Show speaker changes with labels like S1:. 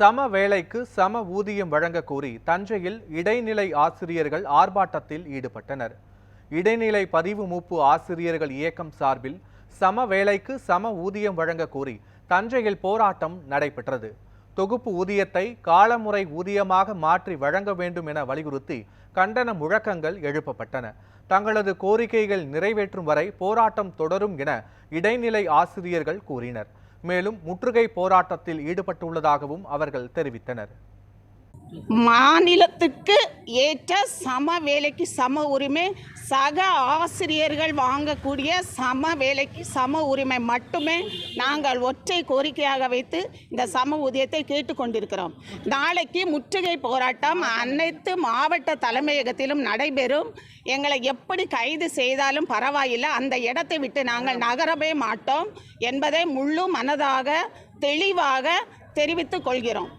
S1: சம வேலைக்கு சம ஊதியம் வழங்க கோரி தஞ்சையில் இடைநிலை ஆசிரியர்கள் ஆர்ப்பாட்டத்தில் ஈடுபட்டனர். இடைநிலை பதிவு மூப்பு ஆசிரியர்கள் இயக்கம் சார்பில் சம வேலைக்கு சம ஊதியம் வழங்க கோரி தஞ்சையில் போராட்டம் நடைபெற்றது. தொகுப்பு ஊதியத்தை காலமுறை ஊதியமாக மாற்றி வழங்க வேண்டும் என வலியுறுத்தி கண்டன முழக்கங்கள் எழுப்பப்பட்டன. தங்களது கோரிக்கைகள் நிறைவேற்றும் வரை போராட்டம் தொடரும் என இடைநிலை ஆசிரியர்கள் கூறினர். மேலும் முற்றுகை போராட்டத்தில் ஈடுபட்டுள்ளதாகவும் அவர்கள் தெரிவித்தனர்.
S2: மாநிலத்துக்கு ஏற்ற சம வேலைக்கு சம உரிமை சக ஆசிரியர்கள் வாங்கக்கூடிய சம வேலைக்கு சம உரிமை மட்டுமே நாங்கள் ஒற்றை கோரிக்கையாக வைத்து இந்த சம ஊதியத்தை கேட்டுக்கொண்டிருக்கிறோம். நாளைக்கு முற்றுகை போராட்டம் அனைத்து மாவட்ட தலைமையகத்திலும் நடைபெறும். எங்களை எப்படி கைது செய்தாலும் பரவாயில்லை. அந்த இடத்தை விட்டு நாங்கள் நகரவே மாட்டோம் என்பதை முழு மனதாக தெளிவாக தெரிவித்துக் கொள்கிறோம்.